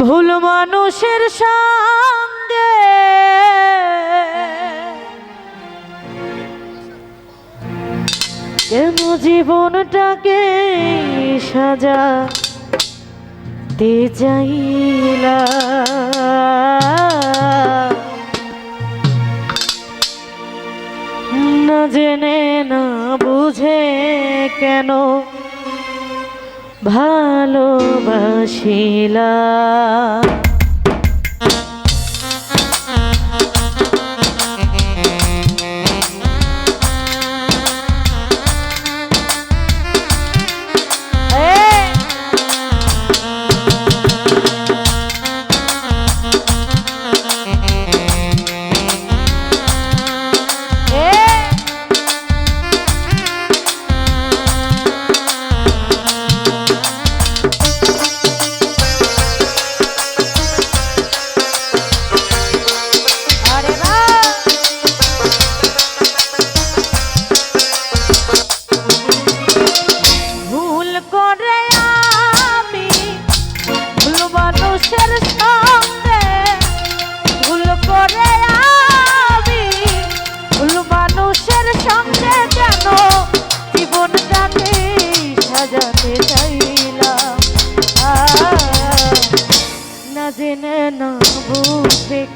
ভুল মানুষের সঙ্গে। কেন জীবনটাকে সাজা তে যাইলা না জেনে না বুঝে কেন ভালোবাসিলা।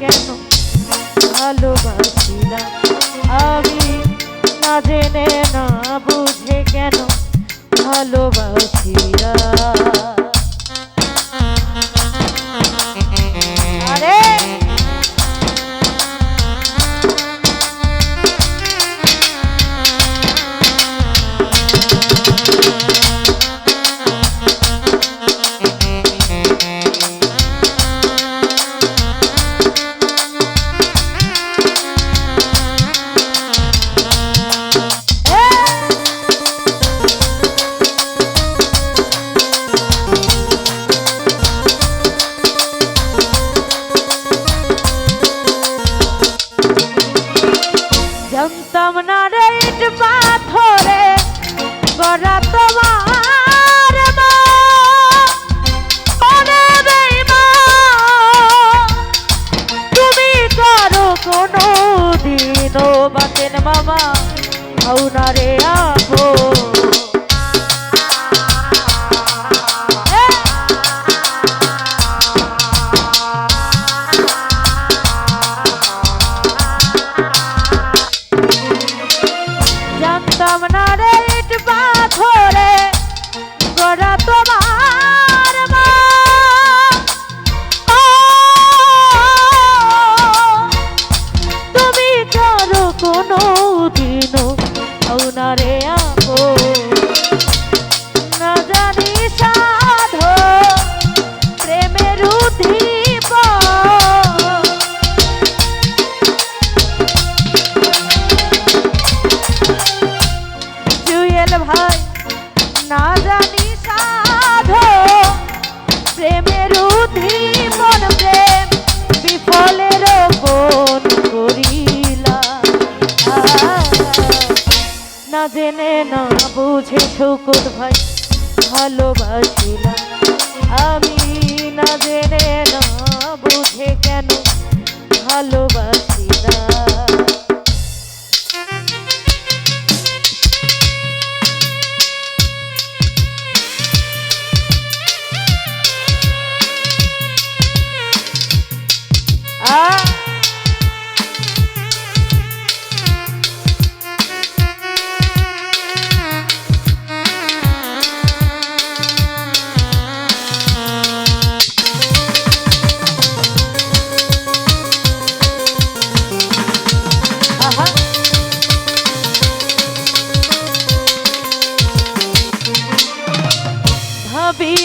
কেন ভালোবাসিলাম? আমি না জেনে না বুঝে কেন ভালোবাসিয়া হও না রে আবো জানতাম না রে ইট মা। তুমি করো কোনো না জেনে না বুঝে শুকুর ভাই ভালোবাসিলাম। আমি না জেনে না বুঝে কেন ভালোবাসিলাম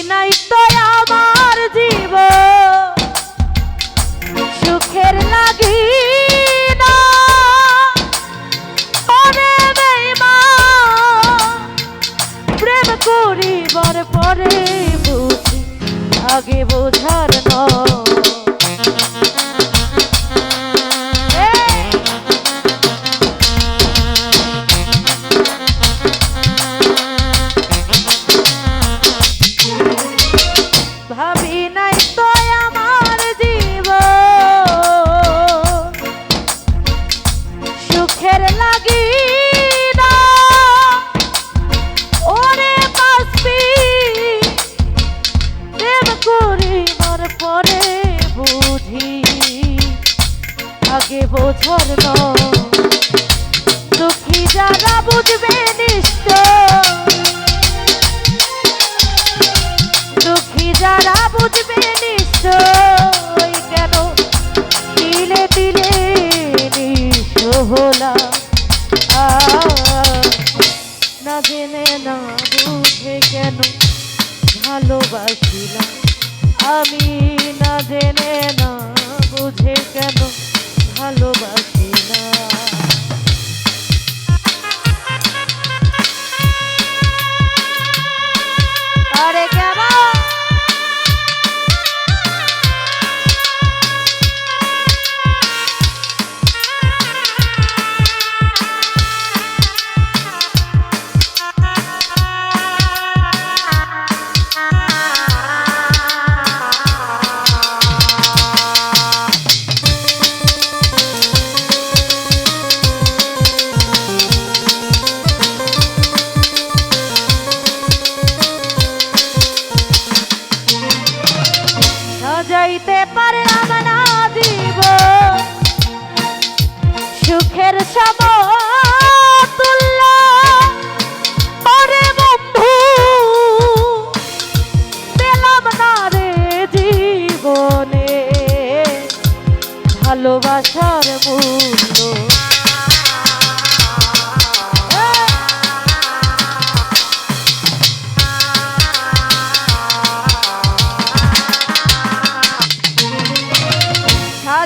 নাই তো আমার জীব সুখের লাগি প্রেম করিবার পরে বুঝি আগে বোঝার আগে বোঝর দুঃখী যারা বুঝবে নিশ্চয়। দুঃখী যারা বুঝবে নিশ্চয়।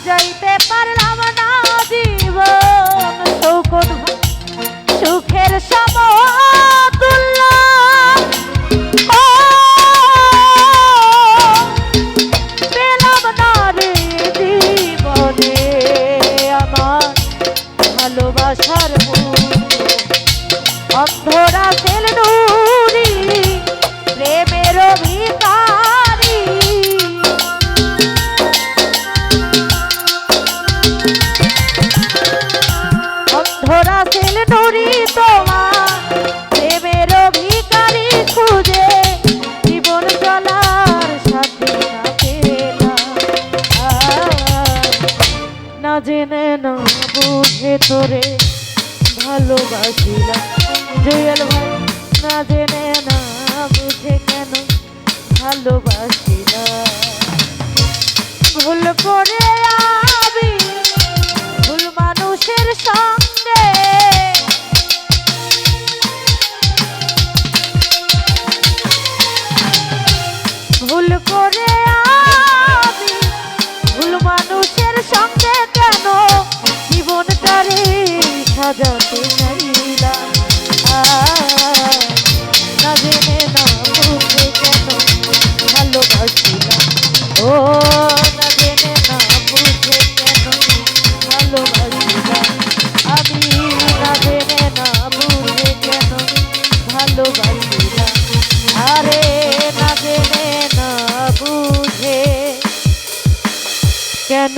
যাইতে পারে না বুঝে তোরে ভালোবাসিলাম। জুয়েল ভাই, না জেনে না বুঝে কেন ভালোবাসিলাম। ভুল করে আমি ভুল মানুষের সঙ্গ ভালোবাসিলাম। আরে না না বুঝে কেন